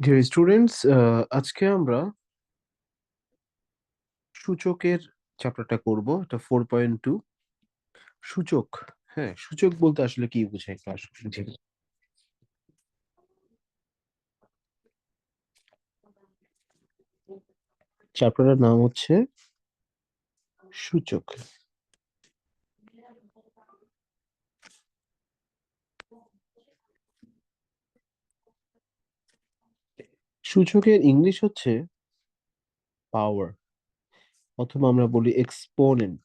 Dear students আজকে আমরা সূচকের চ্যাপ্টারটা করব। এটা ফোর পয়েন্ট টু সূচক হ্যাঁ সূচক বলতে আসলে কি বোঝায় নিই। চ্যাপ্টারের নাম হচ্ছে সূচক। সূচকের ইংলিশ হচ্ছে পাওয়ার অথবা আমরা বলি এক্সপোনেন্ট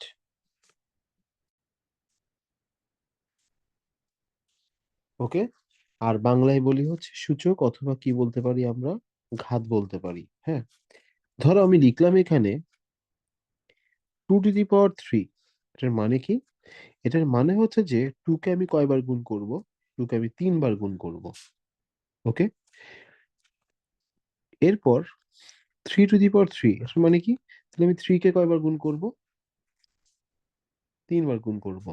ওকে আর বাংলায় বলি হচ্ছে সূচক অথবা কি বলতে পারি আমরা? ঘাত বলতে পারি হ্যাঁ? ধরো আমি লিখলাম এখানে two to the power three এটার মানে কি? এটার মানে হচ্ছে যে টু কে আমি কয়বার গুণ করব? টু কে আমি তিনবার গুণ করব। ওকে এরপর three to the power three মানে কি? তাহলে আমি থ্রি কে কয়বার গুণ করব? তিনবার গুণ করব।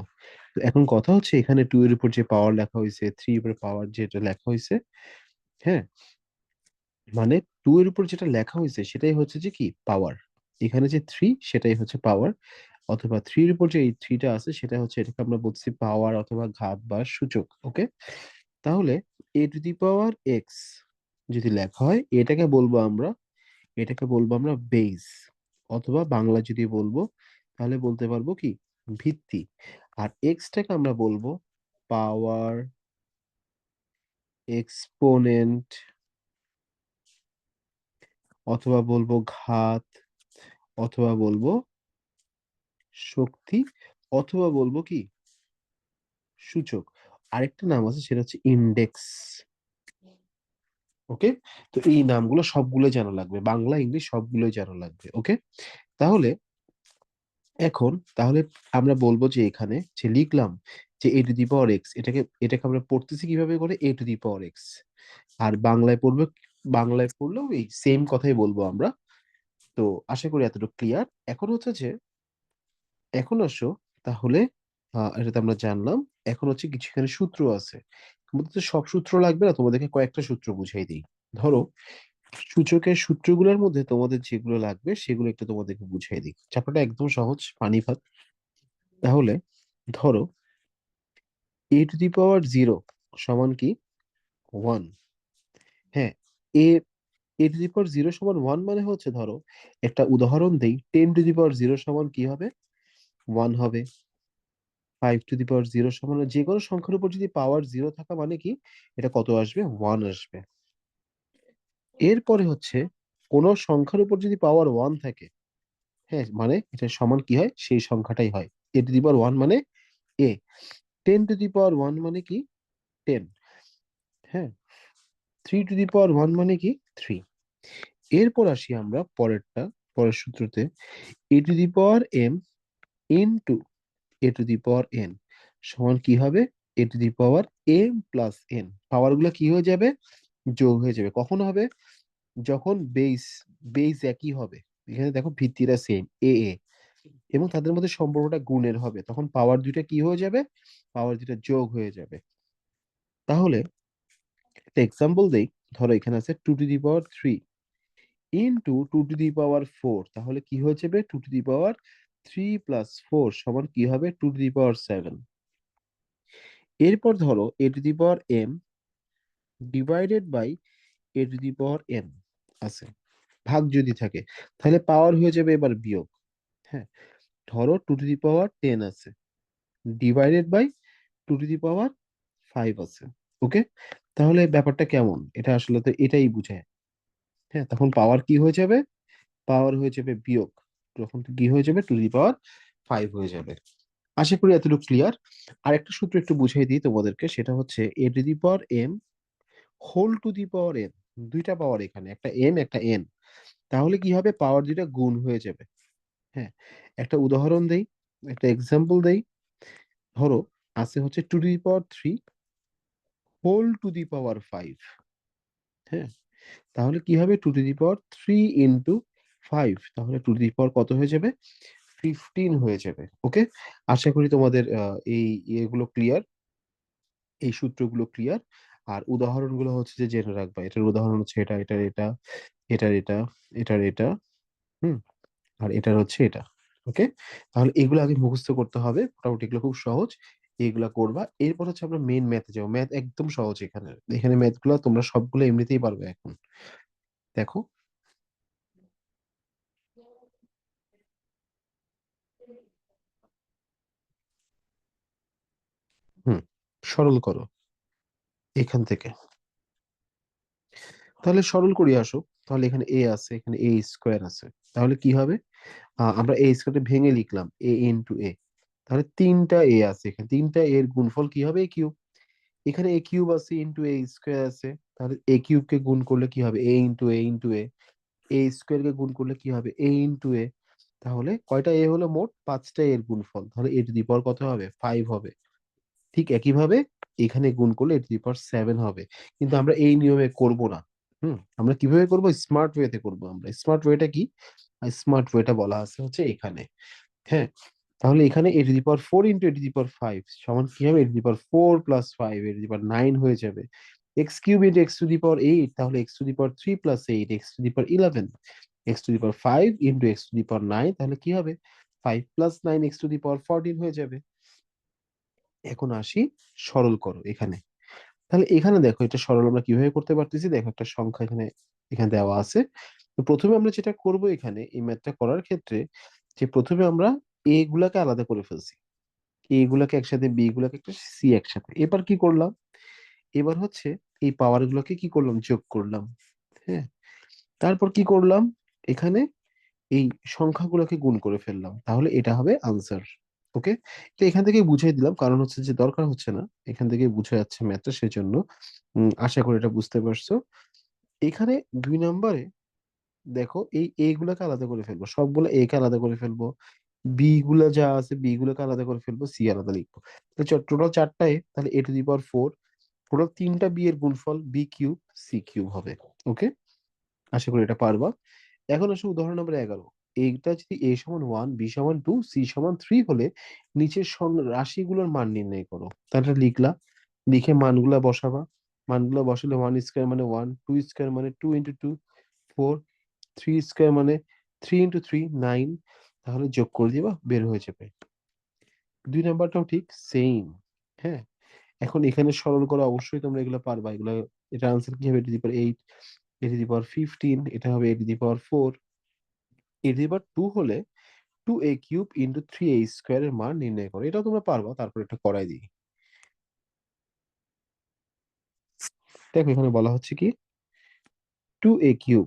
এখন কথা হচ্ছে এখানে টু এর উপর যে পাওয়ার লেখা হয়েছে থ্রি উপর পাওয়ার যেটা লেখা হয়েছে হ্যাঁ? মানে টু এর উপর যেটা লেখা হয়েছে সেটাই হচ্ছে যে কি? পাওয়ার এখানে যে থ্রি সেটাই হচ্ছে পাওয়ার অথবা থ্রির উপর যে এই থ্রিটা আছে, সেটা হচ্ছে এটাকে আমরা বলছি পাওয়ার অথবা ঘাত বা সূচক ওকে তাহলে এ টু দি পাওয়ার এক্স যদি লেখা হয়, এটাকে বলব আমরা, এটাকে বলব আমরা বেস অথবা বাংলা যদি বলব, তাহলে বলতে পারব কি? ভিত্তি। আর এক্সটাকে আমরা বলব পাওয়ার এক্সপোনেন্ট অথবা বলব ঘাত, অথবা বলব শক্তি, অথবা বলব কি? সূচক। আরেকটা নাম আছে, সেটা হচ্ছে ইন্ডেক্স ওকে? তো এই নামগুলো সবগুলো জানা লাগবে। বাংলা, ইংলিশ সবগুলোই জানা লাগবে, ওকে? তাহলে এখন তাহলে আমরা বলব যে এখানে যে লিখলাম যে A to the power x এটাকে এটাকে আমরা পড়তেছি কীভাবে করে? এ টু দি পাওয়ার এক্স আর বাংলায় পড়বে, বাংলায় পড়লেও এই সেম কথাই বলব আমরা। তো আশা করি এতটুকু ক্লিয়ার এখন হচ্ছে যে, এখন আসো তাহলে এটা তো আমরা জানলাম, এখন হচ্ছে কিছু এখানে সূত্র আছে। তোমাদের তো সব সূত্র লাগবে না, তোমাদেরকে কয়েকটা সূত্র বুঝাই দিই। ধরো, সূচকের সূত্রগুলোর মধ্যে তোমাদের যেগুলো লাগবে, সেগুলো একটু তোমাদেরকে বুঝাই দিই। চ্যাপ্টারটা একদম সহজ পানি ভাত তাহলে, ধরো এ টু দি পাওয়ার জিরো সমান কি? ওয়ান হ্যাঁ A A to the power zero সমান ওয়ান মানে হচ্ছে, ধরো, একটা উদাহরণ দেই ten to the power zero সমান কি হবে? ওয়ান হবে। Five to the power zero সমান যে কোনো সংখ্যার উপর যদি পাওয়ার জিরো থাকা মানে কি? এটা কত আসবে? ওয়ান আসবে। এরপরে হচ্ছে কোন সংখ্যার উপর যদি পাওয়ার ওয়ান থাকে হ্যাঁ মানে এটা সমান কি হয়? সেই সংখ্যাটাই হয়। এ টু দি পাওয়ার ওয়ান মানে A ten to the power one মানে কি? টেন হ্যাঁ three to the power one মানে কি? থ্রি এরপর আসি আমরা পরেরটা, পরের সূত্রতে। A to the power M into A to the power N সমান কি হবে? A to the power M plus N পাওয়ারগুলো কি হয়ে যাবে? যোগ হয়ে যাবে। কখন হবে? যখন বেস বেস একই হবে। এখানে দেখো ভিত্তিটা সেম এ এ এবং তাদের মধ্যে সম্পর্কটা গুণের হবে। তখন পাওয়ার দুইটা কি হয়ে যাবে? পাওয়ার দুইটা যোগ হয়ে যাবে। তাহলে, একটা এক্সাম্পল দেই। ধরো এখানে আছে two to the power three into two to the power four তাহলে কি হয়ে যাবে? Two to the power three plus four সমান কি হবে? Two to the power seven এরপর ধরো A to the power M divided by A to the power N আছে। ভাগ যদি থাকে, তাহলে পাওয়ার হয়ে যাবে এবার বিয়োগ। হ্যাঁ ধরো two to the power ten আছে divided by two to the power five আছে। ওকে তাহলে ব্যাপারটা কেমন? এটা আসলে তো এটাই বুঝায়। হ্যাঁ তখন পাওয়ার কি হয়ে যাবে? পাওয়ার হয়ে যাবে বিয়োগ। তখন কি হয়ে যাবে? টু দি পাওয়ার ফাইভ হয়ে যাবে। আশা করি এতটুকু ক্লিয়ার আর একটা সূত্র একটু বুঝিয়ে দিই তোমাদেরকে, সেটা হচ্ছে A to the power M whole to the power N দুইটা পাওয়ার এখানে, একটা এম একটা এন তাহলে কি হবে? পাওয়ার দুইটা গুণ হয়ে যাবে। হ্যাঁ একটা উদাহরণ দেই, একটা এক্সাম্পল দেই। ধরো, আছে হচ্ছে two the power three whole to the power five হ্যাঁ তাহলে কি হবে? Two to the power three into five তাহলে টু দি পাওয়ার কত হয়ে যাবে? ফিফটিন হয়ে যাবে ওকে আশা করি তোমাদের এই ইয়েগুলো ক্লিয়ার এই সূত্রগুলো ক্লিয়ার আর উদাহরণগুলো হচ্ছে যে জেনে রাখবা, এটার উদাহরণ হচ্ছে এটা, এটার এটা এটার এটা এটার এটা, হুম? আর এটার হচ্ছে এটা ওকে তাহলে এগুলো আগে মুখস্থ করতে হবে, মোটামুটি এগুলো খুব সহজ, এগুলো করবা। এরপর হচ্ছে আমরা মেন ম্যাথে যাব ম্যাথ একদম সহজ এখানে এখানে ম্যাথগুলো তোমরা সবগুলো এমনিতেই পারবে এখন। দেখো হুম সরল করো। এখান থেকে। তাহলে সরল করি আসো। তাহলে এখানে এ আছে, এখানে এ স্কোয়ার আছে। তাহলে কি হবে? আমরা এ স্কোয়ারটা ভেঙে লিখলাম এ ইন্টু এ তাহলে তিনটা এ আছে এখানে। তিনটা এর গুণফল কি হবে? এ কিউব এখানে এ কিউব আছে ইন্টু এ স্কোয়ার আছে। তাহলে এ কিউব কে গুণ করলে কি হবে? A into A into A A square কে গুণ করলে কি হবে? এ ইন্টু এ তাহলে কয়টা এ হলো? মোট পাঁচটা এর গুণফল। তাহলে এ টু দি পাওয়ার কত হবে? ফাইভ হবে। ঠিক একইভাবে এখানে গুণ করলে এ টু দি পাওয়ার সেভেন হবে কিন্তু আমরা এই নিয়মে করব না হুম আমরা কীভাবে করব স্মার্ট ওয়েতে করব আমরা স্মার্ট ওয়েটা কি স্মার্ট ওয়েটা বলা আছে হচ্ছে এখানে হ্যাঁ তাহলে এখানে A to the power four into A to the power five সমান কি হবে A to the power four plus five A to the power nine হয়ে যাবে X cube into X to the power eight তাহলে X to the power three plus eight X to the power eleven X to the power five into X to the power nine তাহলে কি হবে five plus nine X to the power fourteen হয়ে যাবে এখন আসি সরল করো এখানে। তাহলে এখানে দেখো, এটা সরল আমরা কীভাবে করতে পারতেছি? দেখো একটা সংখ্যা এখানে এখানে দেওয়া আছে। তো প্রথমে আমরা যেটা করব এখানে, এই ম্যাথটা করার ক্ষেত্রে যে প্রথমে আমরা এ গুলাকে আলাদা করে ফেলছি। এ গুলাকে একসাথে বি গুলাকে একটা সি একসাথে। এবার কি করলাম? এবার হচ্ছে এই পাওয়ার গুলোকে কি করলাম? যোগ করলাম। হ্যাঁ? তারপর কি করলাম? এখানে এই সংখ্যাগুলোকে গুণ করে ফেললাম। তাহলে এটা হবে আনসার ওকে? তো এখান থেকে বুঝিয়ে দিলাম। কারণ হচ্ছে যে দরকার হচ্ছে না। এখান থেকে বুঝে যাচ্ছে ম্যাথটা সেজন্য। উম, আশা করি এটা বুঝতে পারছ। এখানে দুই নম্বরে দেখো এই এ গুলাকে আলাদা করে ফেলব। সবগুলো এ কে আলাদা করে ফেলব। বি গুলা যা আছে বি গুলোকে আলাদা করে ফেলব। সি আলাদা লিখব। টোটাল চারটা এ তাহলে A to the power four total তিনটা বি এর গুণফল বি কিউব সি কিউব হবে। ওকে? আশা করি এটা পারবা। এখন আসলে উদাহরণ নম্বর এগারো। এইটা যদি এ সমান ওয়ান বি সমান টু সি সমান থ্রি হলে নিচের রাশিগুলোর মান নির্ণয় করো। তাহলে লিখলা। লিখে মানগুলা বসাবা। মানগুলা বসালে ওয়ান স্কোয়ার মানে ওয়ান টু স্কোয়ার মানে two into two four three square মানে থ্রি ইন্টু থ্রি নাইন তাহলে যোগ করে দিবা, বের হয়ে যাবে। দুই নাম্বারটাও ঠিক সেম হ্যাঁ? এখন এখানে সরল করা অবশ্যই তোমরা এগুলো পারবা। এগুলো এটা আনসার কি হবে? A to the power eight A to the power fifteen এটা হবে A to the power four A to the power two হলে two A cube into three A square এর মান নির্ণয় করো। এটাও তোমরা পারবা, তারপর এটা করাই দিই। দেখো, এখানে বলা হচ্ছে কি? Two A cube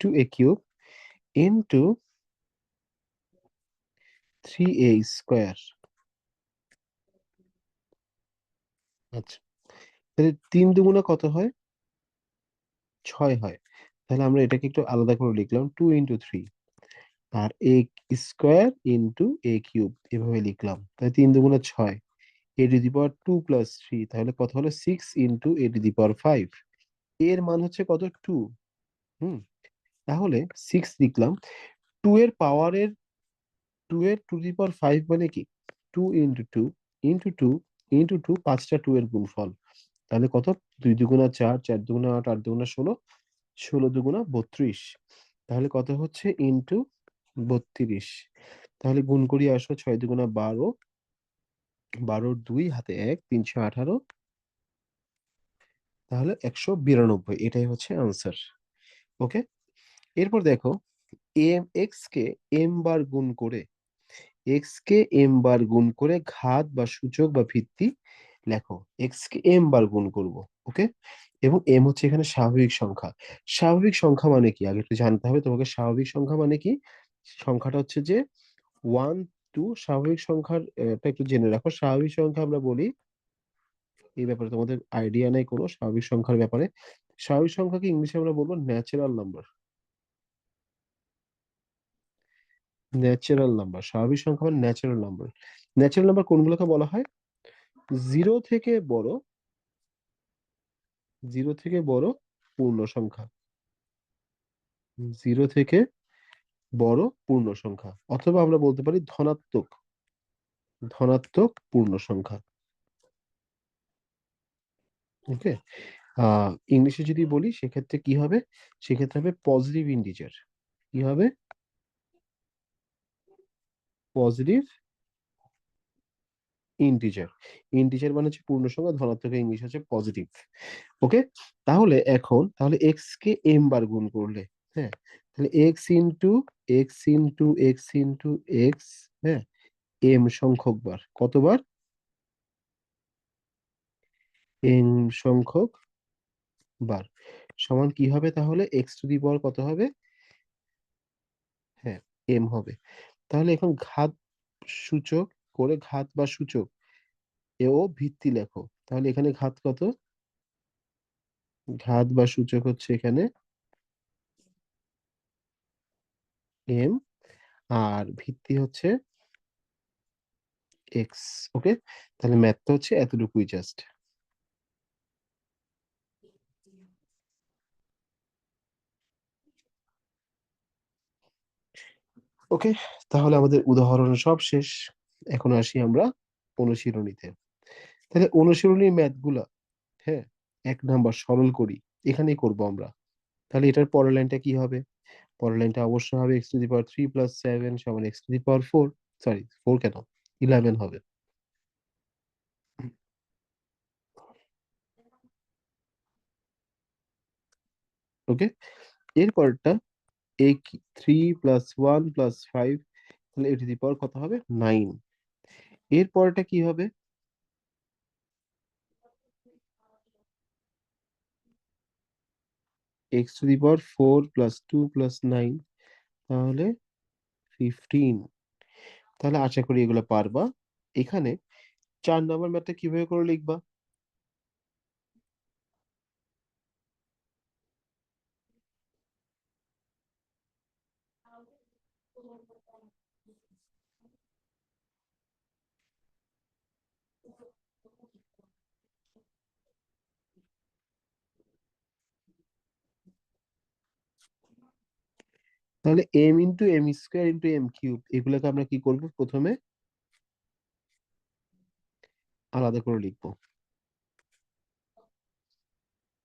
two A cube into three A square আচ্ছা তাহলে তিন দুগুণা কত হয়? ছয় হয়। তাহলে আমরা এটাকে একটু আলাদা করে লিখলাম two into three R A square into A cube এভাবে লিখলাম। তাহলে তিন দুগুণা ছয় A to the power two plus three তাহলে কত হলো? Six into A to the power five এর মান হচ্ছে কত? টু হুম, তাহলে সিক্স লিখলাম। টু এর পাওয়ারের টু এর টু দি পাওয়ার ফাইভ মানে কি? Two into two into two into two পাঁচটা টু এর গুণফল। তাহলে কত? দুই দুগুণা চার চার দুগুণা আট আট দুগুণা ষোলো ষোলো দুগুণা বত্রিশ। তাহলে কত হচ্ছে? ইন্টু বত্রিশ। তাহলে গুণ করি আসো ছয় দুগুণা বারো। বারোর দুই, হাতে এক, তিনশো আঠারো। তাহলে একশো বিরানব্বই, এটাই হচ্ছে আনসার ওকে এরপর দেখো এম এক্স কে এম বার গুণ করে এক্স কে এম বার গুণ করে ঘাত বা সূচক বা ভিত্তি লেখো এক্স কে এম বার গুণ করব ওকে এবং এম হচ্ছে এখানে স্বাভাবিক সংখ্যা। স্বাভাবিক সংখ্যা মানে কি? আগে একটু জানতে হবে তোমাকে, স্বাভাবিক সংখ্যা মানে কি? সংখ্যাটা হচ্ছে যে ওয়ান টু স্বাভাবিক সংখ্যার একটু জেনে রাখো। স্বাভাবিক সংখ্যা আমরা বলি, এই ব্যাপারে তোমাদের আইডিয়া নেই কোনো স্বাভাবিক সংখ্যার ব্যাপারে। স্বাভাবিক সংখ্যাকে ইংলিশে আমরা বলব ন্যাচারাল নাম্বার ন্যাচারাল নাম্বার স্বাভাবিক সংখ্যা মানে ন্যাচারাল নাম্বার ন্যাচারাল নাম্বার কোনগুলোকে বলা হয়? জিরো থেকে বড়, জিরো থেকে বড় পূর্ণ সংখ্যা। জিরো থেকে বড় পূর্ণ সংখ্যা। অথবা আমরা বলতে পারি ধনাত্মক ধনাত্মক পূর্ণ সংখ্যা। ওকে? ইংলিশে যদি বলি, সেক্ষেত্রে কি হবে? সেক্ষেত্রে হবে পজিটিভ ইন্টিজার কি হবে? পজিটিভ ইন্টিজার ইন্টিজার মানে হচ্ছে পূর্ণ সংখ্যা ধনাত্মক ইংলিশ হচ্ছে পজিটিভ ওকে তাহলে এখন, তাহলে এক্স কে এম বার গুণ করলে হ্যাঁ? তাহলে X into X into X into X হ্যাঁ? এম সংখ্যক বার। কতবার এম সংখ্যক বার। সমান কি হবে তাহলে? এক্স টু দি পাওয়ার কত হবে? হ্যাঁ এম হবে। তাহলে এখন ঘাত সূচক করে ঘাত বা সূচক, এও ভিত্তি লেখো। তাহলে এখানে ঘাত কত? ঘাত বা সূচক হচ্ছে এখানে এম আর ভিত্তি হচ্ছে এক্স ওকে তাহলে ম্যাথটা হচ্ছে এতটুকুই জাস্ট ওকে তাহলে আমাদের উদাহরণ সব শেষ। এখন আসি আমরা অনুশীলনীতে। তাহলে অনুশীলনীর ম্যাথগুলা হ্যাঁ এক নাম্বার সরল করি, এখানেই করব আমরা। তাহলে এটার পরের লাইনটা কি হবে? পরের লাইনটা অবশ্যই হবে X to the power three plus seven সমান X to the power four sorry four কেন? ইলেভেন হবে। ওকে এরপরটা A three plus one plus five তাহলে এটি দি পাওয়ার কত হবে? নাইন এর পরটা কি হবে? X to the power four plus two plus nine তাহলে ফিফটিন তাহলে আশা করি এগুলো পারবা। এখানে চার নম্বর ম্যাথটা কীভাবে করে লিখবা? তাহলে M into M square into M cube এগুলোকে আমরা কি করব প্রথমে? আলাদা করে লিখব।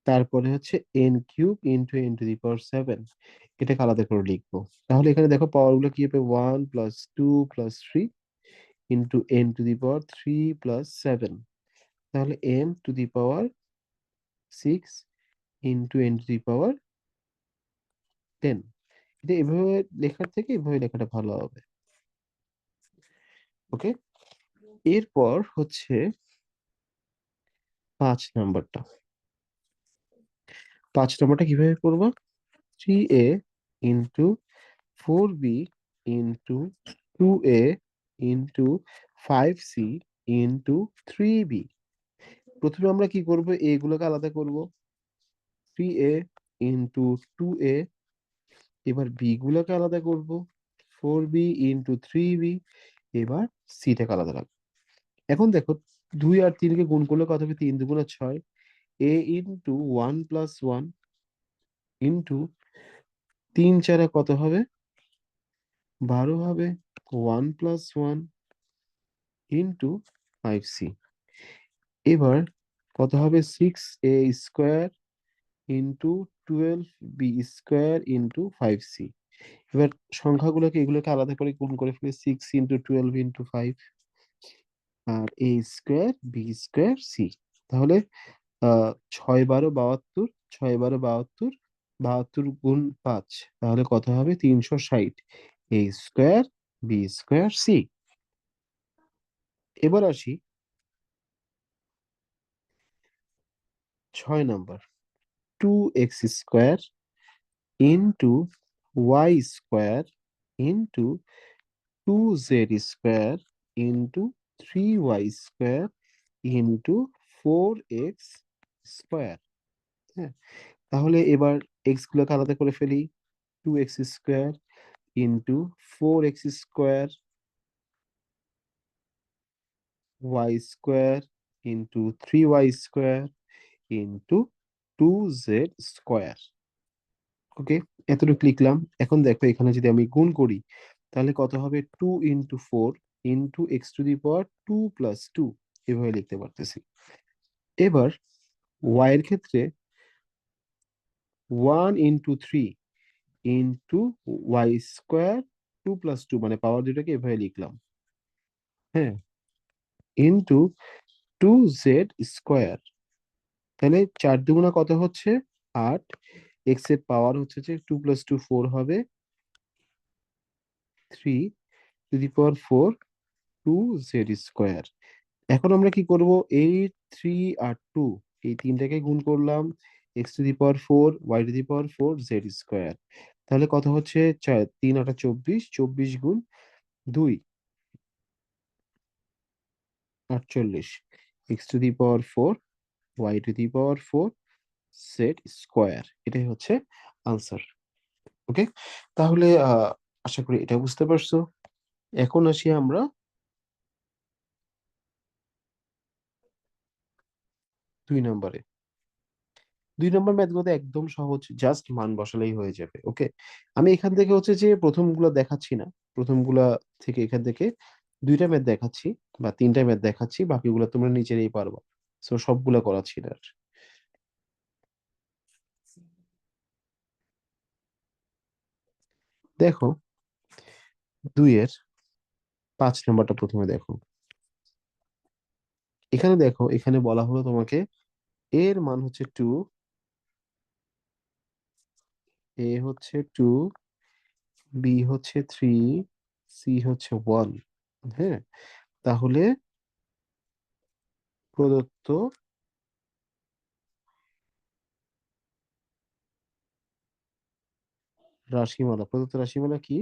তারপরে হচ্ছে N cube into N to the power seven এটাকে আলাদা করে লিখব। তাহলে এখানে দেখো পাওয়ারগুলো কি হবে? One plus two plus three into N to the power three plus seven তাহলে N to the power six into N to the power ten এটা এভাবে লেখার থেকে এভাবে লেখাটা ভালো হবে। ওকে এরপর হচ্ছে পাঁচ নাম্বারটা। পাঁচ নাম্বারটা কীভাবে করব? Three A into four B into two A into five C into three B প্রথমে আমরা কি করব? এগুলোকে আলাদা করব। Three A into two A এবার বি গুলোকে আলাদা করব। Four B into three B এবার সিটাকে আলাদা রাখব। এখন দেখো, দুই আর তিনকে গুণ করলে কত হবে? তিন দুগুণে ছয়। A into one plus one into তিন চারে কত হবে? বারো হবে। One plus one into five C এবার কত হবে? Six A square into twelve B square into five C এবার সংখ্যাগুলোকে, এগুলোকে আলাদা করে গুণ করে ফেলে six into twelve into five R A square B square C তাহলে ছয় বারো বাহাত্তর, ছয় বারো বাহাত্তর বাহাত্তর গুণ পাঁচ, তাহলে কত হবে? তিনশো ষাট। A square B square C এবার আসি ছয় number. Two X square into Y square into two Z square into three Y square into four X square হ্যাঁ তাহলে এবার এক্স গুলোকে আলাদা করে ফেলি two X square into four X square Y square into three Y square into two Z square. Okay? এতটুকু লিখলাম। এখন দেখো, এখানে যদি আমি গুণ করি, তাহলে কত হবে? Two into four into X to the power two plus two. এভাবে লিখতে পারতেছি। এবার ওয়াই এর ক্ষেত্রে one into three into Y square two plus two মানে পাওয়ার দুটাকে এভাবে লিখলাম। হ্যাঁ? Into two Z square. তাহলে চার দুগুণা কত হচ্ছে? আট। এক্সের পাওয়ার হচ্ছে যে টু প্লাস টু ফোর হবে three to the power four two Z square এখন আমরা কি করব? এইট থ্রি আর টু এই তিনটাকে গুণ করলাম X to the power four Y to the power four Z square তাহলে কত হচ্ছে? তিন, আটা চব্বিশ চব্বিশ গুণ দুই। আটচল্লিশ। X to the power four Y to the power four Z square এটাই হচ্ছে আনসার ওকে তাহলে আশা করি এটা বুঝতে পারছ। এখন আসি আমরা দুই নম্বরে। দুই নম্বর ম্যাথগুলোতে একদম সহজ জাস্ট মান বসালেই হয়ে যাবে ওকে আমি এখান থেকে হচ্ছে যে প্রথমগুলো দেখাচ্ছি না, প্রথমগুলা থেকে এখান থেকে দুইটা ম্যাথ দেখাচ্ছি বা তিনটা ম্যাথ দেখাচ্ছি, বাকিগুলো তোমরা নিজেরাই পারবা। সো সবগুলা করাচ্ছি ছিল আর। দেখো, দুইয়ের পাঁচ নম্বরটা প্রথমে দেখো এখানে দেখো, এখানে বলা হলো তোমাকে এর মান হচ্ছে টু, এ হচ্ছে টু, বি হচ্ছে থ্রি, সি হচ্ছে ওয়ান হ্যাঁ তাহলে প্রদত্ত রাশিমালা প্রদত্ত রাশিমালা কি?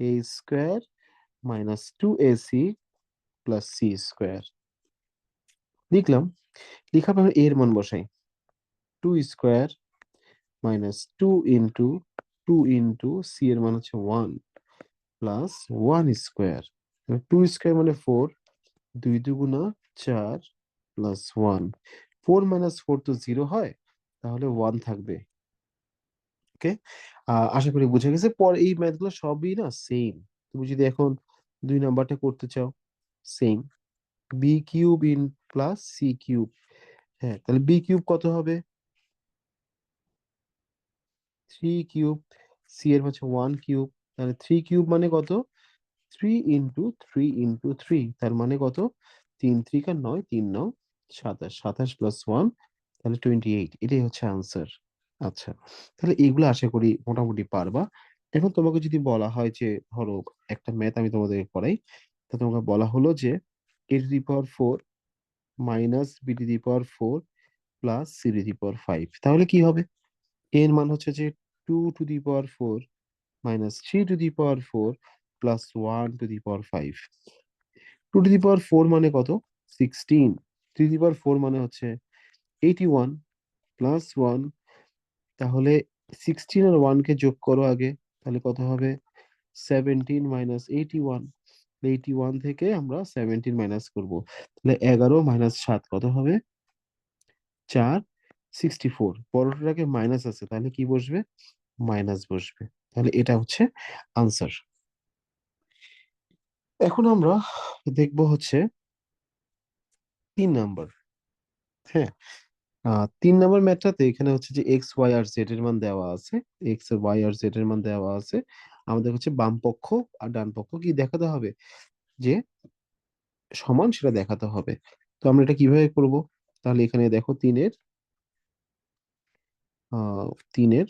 A square minus two A C plus C square লিখলাম, লিখার পর এর মান বসাই। Two square minus two into two into C এর মান হচ্ছে one plus one square two square মানে ফোর দুই দুগুণা চার plus one four minus four তো জিরো হয়, তাহলে ওয়ান থাকবে। ওকে আশা করি বুঝে গেছে। পর এই ম্যাথগুলো সবই না সেম তুমি যদি এখন দুই নাম্বারটা করতে চাও same B cube in plus C cube হ্যাঁ তাহলে বি কিউব কত হবে? থ্রি কিউব সি এর হচ্ছে ওয়ান কিউব তাহলে থ্রি কিউব মানে কত? Three into three into three তার মানে কত? তিন ত্রিকা নয়, তিন নয় সাতাশ সাতাশ প্লাস ওয়ান তাহলে টোয়েন্টি এইট এটাই হচ্ছে আনসার আচ্ছা তাহলে এইগুলো আশা করি মোটামুটি পারবা। এখন তোমাকে যদি বলা হয় যে, ধরো একটা ম্যাথ আমি তোমাদেরকে করাই তা তোমাকে বলা হলো যে A to the power four minus B to the power four plus C to the power five তাহলে কি হবে? এর মান হচ্ছে যে two to the power four minus three to the power four plus one to the power five two to the power four মানে কত? Sixteen three the power four মানে হচ্ছে এইটি ওয়ান প্লাস ওয়ান তাহলে sixteen আর ওয়ানকে যোগ করো আগে, তাহলে কত হবে? Seventeen minus eighty one eighty one থেকে আমরা সেভেন্টিন মাইনাস করব। তাহলে এগারো মাইনাস সাত কত হবে? চার সিক্সটি ফোর পরোটাকে মাইনাস আছে, তাহলে কি বসবে? মাইনাস বসবে। তাহলে এটা হচ্ছে আনসার এখন আমরা দেখব হচ্ছে তিন নাম্বার হ্যাঁ? তিন নাম্বার ম্যাথটাতে এখানে হচ্ছে যে এক্স ওয়াই আর জেড এর মান দেওয়া আছে। এক্স ওয়াই আর জেড এর মান দেওয়া আছে। আমাদের হচ্ছে বাম পক্ষ আর ডান পক্ষ কি দেখাতে হবে? যে সমান সেটা দেখাতে হবে। তো আমরা এটা কীভাবে করব? তাহলে এখানে দেখো তিনের তিনের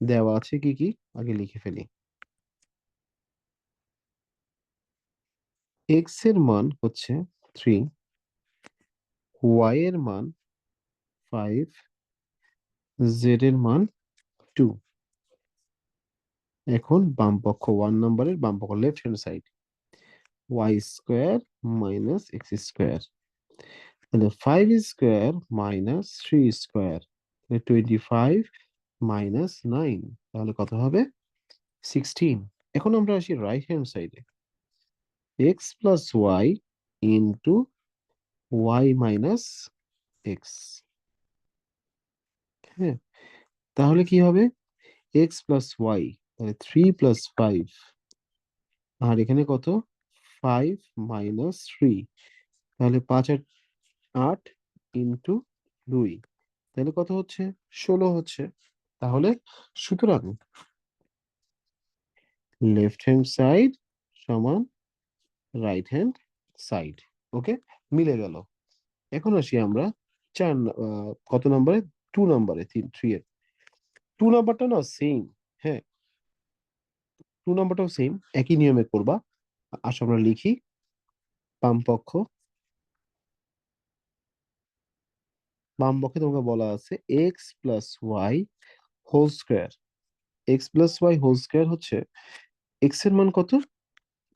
দেওয়া আছে কি কি? আগে লিখে ফেলি। এক্সের মান হচ্ছে থ্রি ওয়াই এর মান ফাইভ জেড এর মান টু এখন বাম পক্ষ ওয়ান নাম্বারের বাম পক্ষ left hand side Y square minus X square তাহলে five square minus three square twenty five minus nine তাহলে কত হবে? সিক্সটিন এখন আমরা আসি রাইট হ্যান্ড সাইডে X plus Y into Y minus X হ্যাঁ তাহলে কি হবে? এক্স প্লাস ওয়াই তাহলে থ্রি প্লাস ফাইভ আর এখানে কত? ফাইভ মাইনাস থ্রি তাহলে পাঁচ আর আট ইন্টু দুই, তাহলে কত হচ্ছে? ষোলো হচ্ছে, তাহলে সুতরাং লেফট হ্যান্ড সাইড সমান রাইট হ্যান্ড সাইড ওকে মিলে গেল। এখন আসি আমরা চার কত নম্বরে? টু নম্বরে থ্রি এর। টু নাম্বারটা না সেম হ্যাঁ। টু নাম্বারটাও সেম একই নিয়মে করবা। আসো আমরা লিখি। বাম পক্ষ বাম পক্ষে তোমাকে বলা আছে X plus Y whole square X plus Y whole square হচ্ছে এক্সের মান কত?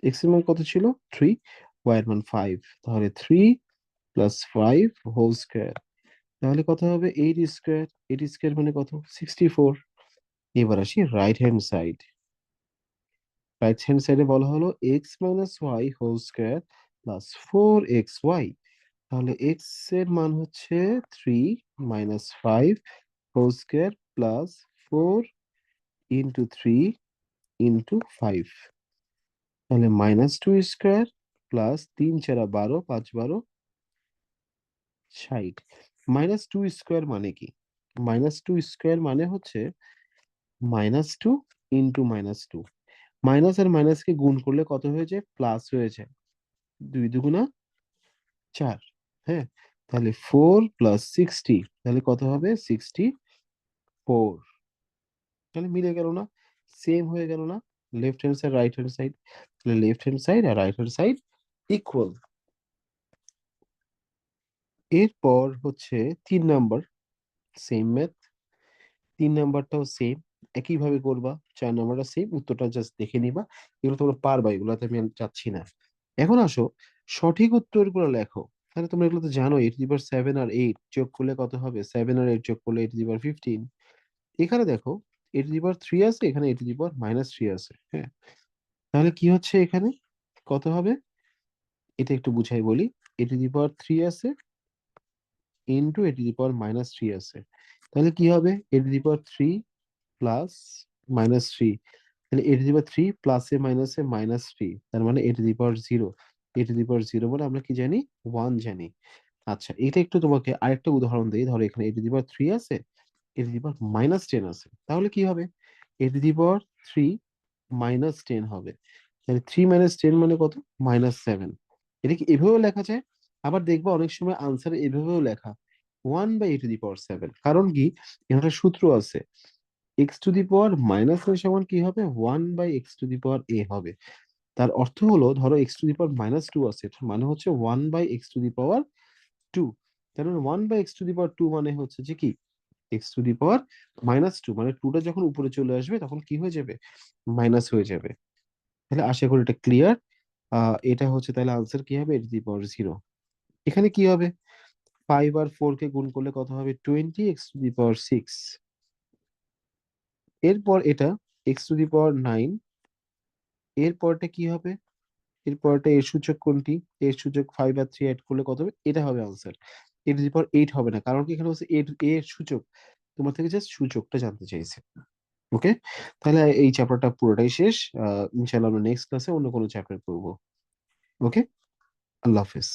এক্সের মান কত ছিল? থ্রি এর মান ফাইভ তাহলে three plus five whole square তাহলে কত হবে? এইট স্কোয়ার এইট স্কোয়ার মানে কত? সিক্সটি ফোর এবার আসি right hand side right hand সাইডে বলা হলো X minus Y whole square plus four X Y তাহলে এক্সের মান হচ্ছে three minus five whole square plus four into three into five তাহলে মাইনাস টু স্কোয়ার প্লাস তিন চারা বারো, পাঁচ বারো, ষাট। মাইনাস টু স্কোয়ার মানে কি? মাইনাস টু স্কোয়ার মানে হচ্ছে minus two into minus two minus আর মাইনাসকে গুণ করলে কত হয়ে যায় প্লাস হয়ে যায় দুই দুগুণা চার হ্যাঁ? তাহলে ফোর প্লাস সিক্সটি তাহলে কত হবে? সিক্সটি ফোর তাহলে মিলে গেল না? সেম হয়ে গেল না? Left hand side right hand side তাহলে লেফট হ্যান্ড সাইড আর রাইট হ্যান্ড সাইড ইকুয়াল এরপর হচ্ছে তিন নাম্বার সেম ম্যাথ তিন নাম্বারটাও সেম একইভাবে করবা, চার নাম্বারটা সেম উত্তরটা জাস্ট দেখে নিবা, এগুলো তোমরা পারবা, এগুলোতে আমি যাচ্ছি না। এখন আসো, সঠিক উত্তরগুলো লেখো। তাহলে তোমরা এগুলো তো জানো এইট দিবার সেভেন আর এইট যোগ করলে কত হবে? সেভেন আর এইট যোগ করলে এইট দিবার ফিফটিন এখানে দেখো এইট দিবার থ্রি আছে, এখানে এইট দিবার মাইনাস থ্রি আছে হ্যাঁ। তাহলে কি হচ্ছে এখানে? কত হবে? এটা একটু বুঝাই বলি এইট দি পাওয়ার থ্রি আছে into eight the power minus three আছে। তাহলে কি হবে? Eight the power three plus minus three তাহলে এইট দি পাওয়ার থ্রি প্লাসে এ মাইনাস থ্রি তার মানে eight the power zero eight the power zero মানে আমরা কি জানি? ওয়ান জানি। আচ্ছা এটা একটু তোমাকে আরেকটা উদাহরণ দিই। ধরো এখানে এইট দি পাওয়ার থ্রি আছে eight the power minus ten আছে। তাহলে কি হবে? Eight the power three minus ten হবে। তাহলে থ্রি মাইনাস টেন মানে কত? মাইনাস সেভেন এটা কি এভাবেও লেখা যায়, আবার দেখব অনেক সময় আনসার এভাবেও লেখা one by A to the power seven কারণ কি? এখানে সূত্র আছে X to the power minus A সমান কি হবে? One by X to the power A হবে। তার অর্থ হলো, ধরো X to the power minus two আছে মানে হচ্ছে one by X to the power two তার মানে one by X to the power two মানে হচ্ছে যে কি? X to the power minus two মানে টুটা যখন উপরে চলে আসবে, তখন কি হয়ে যাবে? মাইনাস হয়ে যাবে। তাহলে আশা করি এটা ক্লিয়ার এটা হচ্ছে তাহলে আনসার কি হবে? X to the power zero এখানে কি হবে? ফাইভ আর ফোর কে গুণ করলে কত হবে? Twenty X to the power six এরপর এটা X to the power nine এরপরটা কি হবে? এরপরটা এর সূচক কোনটি? এর সূচক ফাইভ আর থ্রি অ্যাড করলে কত হবে? এটা হবে answer A to the power eight হবে না, কারণ কি এখানে হচ্ছে এর এর সূচক। তোমার থেকে জাস্ট সূচকটা জানতে চাইছে। ওকে? তাহলে এই চ্যাপ্টারটা পুরোটাই শেষ। আহ, ইনশাআল্লাহ আমরা নেক্সট ক্লাসে অন্য কোনো চ্যাপ্টার করব ওকে? আল্লাহ হাফেজ।